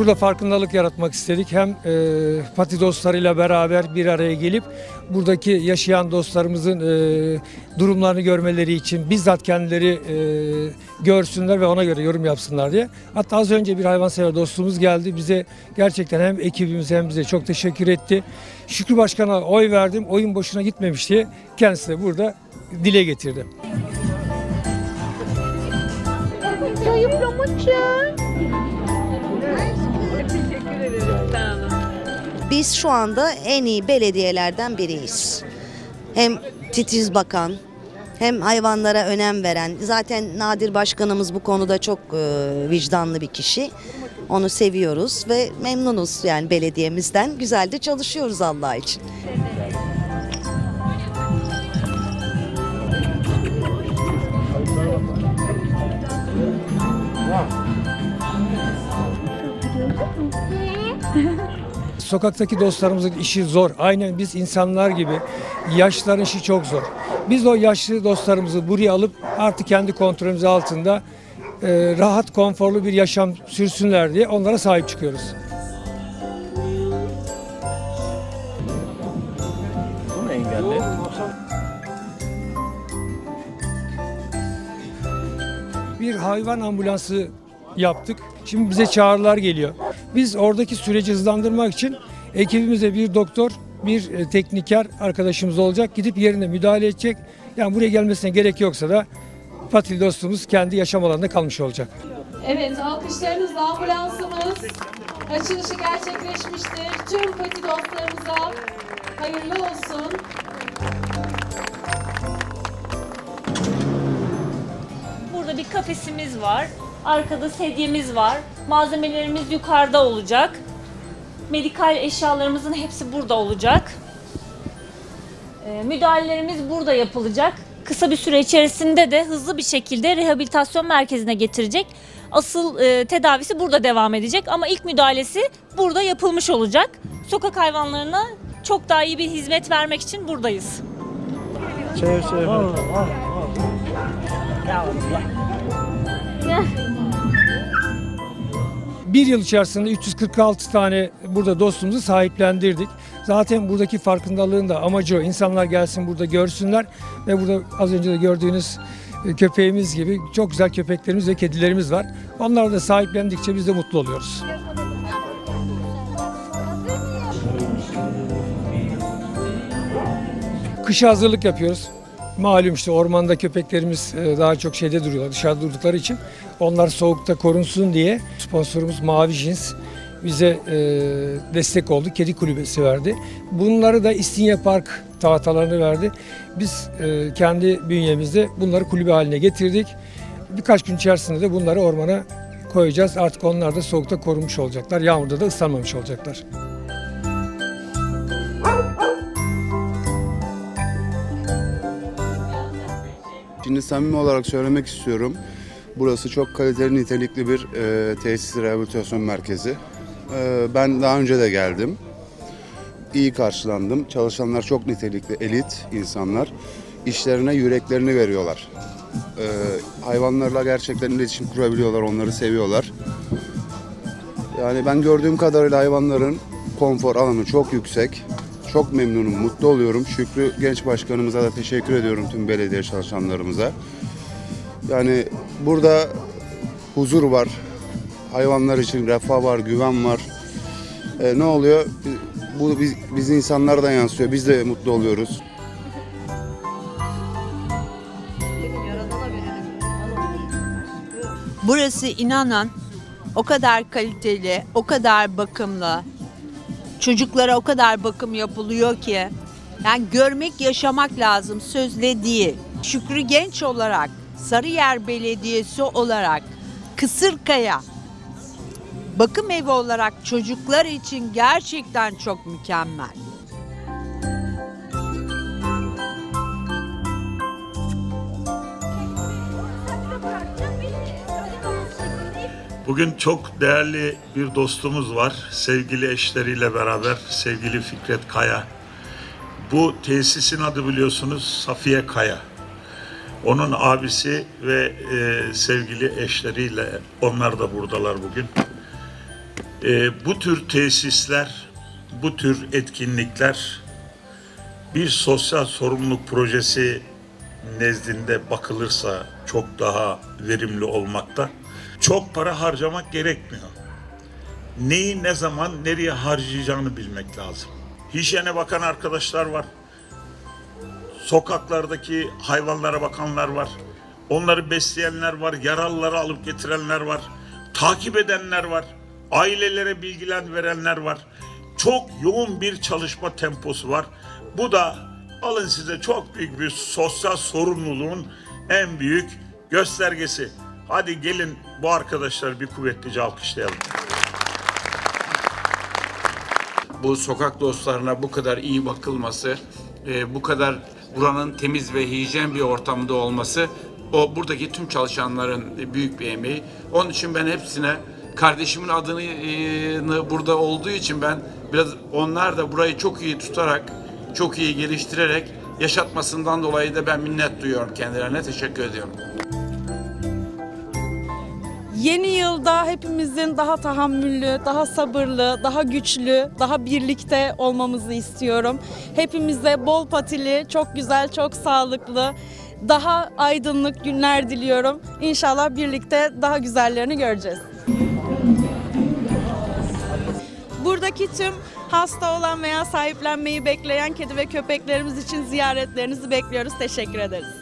burada farkındalık yaratmak istedik. Hem e, pati dostlarıyla beraber bir araya gelip buradaki yaşayan dostlarımızın e, durumlarını görmeleri için bizzat kendileri e, görsünler ve ona göre yorum yapsınlar diye. Hatta az önce bir hayvansever dostumuz geldi. Bize gerçekten hem ekibimize hem bize çok teşekkür etti. Şükrü Başkan'a oy verdim. Oyun boşuna gitmemiş diye kendisi de burada dile getirdi. Biz şu anda en iyi belediyelerden biriyiz. Hem titiz bakan, hem hayvanlara önem veren. Zaten Nadir Başkanımız bu konuda çok e, vicdanlı bir kişi. Onu seviyoruz ve memnunuz yani belediyemizden. Güzel de çalışıyoruz Allah için. Sokaktaki dostlarımızın işi zor. Aynen biz insanlar gibi yaşlıların işi çok zor. Biz o yaşlı dostlarımızı buraya alıp artık kendi kontrolümüz altında e, rahat, konforlu bir yaşam sürsünler diye onlara sahip çıkıyoruz. Bu mu engelli? Bir hayvan ambulansı yaptık. Şimdi bize çağrılar geliyor. Biz oradaki süreci hızlandırmak için ekibimizde bir doktor, bir e, tekniker arkadaşımız olacak. Gidip yerine müdahale edecek. Yani buraya gelmesine gerek yoksa da Patil dostumuz kendi yaşam alanında kalmış olacak. Evet, alkışlarınızla ambulansımız açılışı gerçekleşmiştir. Tüm pati dostlarımıza hayırlı olsun. Burada bir kafesimiz var. Arkada sedyemiz var. Malzemelerimiz yukarıda olacak. Medikal eşyalarımızın hepsi burada olacak. Ee, müdahalelerimiz burada yapılacak. Kısa bir süre içerisinde de hızlı bir şekilde rehabilitasyon merkezine getirecek. Asıl e, tedavisi burada devam edecek ama ilk müdahalesi burada yapılmış olacak. Sokak hayvanlarına çok daha iyi bir hizmet vermek için buradayız. Çevir çevir. Bir yıl içerisinde 346 tane burada dostumuzu sahiplendirdik. Zaten buradaki farkındalığın da amacı o. İnsanlar gelsin burada görsünler ve burada az önce de gördüğünüz e, köpeğimiz gibi çok güzel köpeklerimiz ve kedilerimiz var. Onları da sahiplendikçe biz de mutlu oluyoruz. Kışa hazırlık yapıyoruz. Malum işte ormanda köpeklerimiz e, daha çok şeyde duruyorlar, dışarıda durdukları için. Onlar soğukta korunsun diye sponsorumuz Mavi Jins bize e, destek oldu. Kedi kulübesi verdi. Bunları da İstinye Park tahtalarını verdi. Biz e, kendi bünyemizde bunları kulübe haline getirdik. Birkaç gün içerisinde de bunları ormana koyacağız. Artık onlar da soğukta korunmuş olacaklar. Yağmurda da ıslanmamış olacaklar. Şimdi samimi olarak söylemek istiyorum. Burası çok kaliteli, nitelikli bir e, tesis rehabilitasyon merkezi. E, ben daha önce de geldim. İyi karşılandım. Çalışanlar çok nitelikli, elit insanlar. İşlerine yüreklerini veriyorlar. E, hayvanlarla gerçekten iletişim kurabiliyorlar, onları seviyorlar. Yani ben gördüğüm kadarıyla hayvanların konfor alanı çok yüksek. Çok memnunum, mutlu oluyorum. Şükrü Genç Başkanımıza da teşekkür ediyorum tüm belediye çalışanlarımıza. Yani burada huzur var. Hayvanlar için refah var, güven var. E, ne oluyor? Bu biz, biz insanlara da yansıyor. Biz de mutlu oluyoruz. Burası inanın o kadar kaliteli, o kadar bakımlı. Çocuklara o kadar bakım yapılıyor ki. Yani görmek, yaşamak lazım sözle değil. Şükrü Genç olarak, Sarıyer Belediyesi olarak, Kısırkaya bakım evi olarak çocuklar için gerçekten çok mükemmel. Bugün çok değerli bir dostumuz var. Sevgili eşleriyle beraber sevgili Fikret Kaya. Bu tesisin adı biliyorsunuz Safiye Kaya. Onun abisi ve e, sevgili eşleriyle onlar da buradalar bugün. Ee, bu tür tesisler, bu tür etkinlikler bir sosyal sorumluluk projesi nezdinde bakılırsa çok daha verimli olmakta. Çok para harcamak gerekmiyor. Neyi ne zaman nereye harcayacağını bilmek lazım. Hijyene bakan arkadaşlar var. Sokaklardaki hayvanlara bakanlar var. Onları besleyenler var, yaralıları alıp getirenler var. Takip edenler var. Ailelere bilgiler verenler var. Çok yoğun bir çalışma temposu var. Bu da alın size çok büyük bir sosyal sorumluluğun en büyük göstergesi. Hadi gelin bu arkadaşları bir kuvvetlice alkışlayalım. bu sokak dostlarına bu kadar iyi bakılması, e, bu kadar buranın temiz ve hijyen bir ortamda olması o buradaki tüm çalışanların büyük bir emeği. Onun için ben hepsine kardeşimin adını e, burada olduğu için ben biraz onlar da burayı çok iyi tutarak, çok iyi geliştirerek yaşatmasından dolayı da ben minnet duyuyorum kendilerine. Teşekkür ediyorum. Yeni yılda hepimizin daha tahammüllü, daha sabırlı, daha güçlü, daha birlikte olmamızı istiyorum. Hepimize bol patili, çok güzel, çok sağlıklı, daha aydınlık günler diliyorum. İnşallah birlikte daha güzellerini göreceğiz. Buradaki tüm hasta olan veya sahiplenmeyi bekleyen kedi ve köpeklerimiz için ziyaretlerinizi bekliyoruz. Teşekkür ederiz.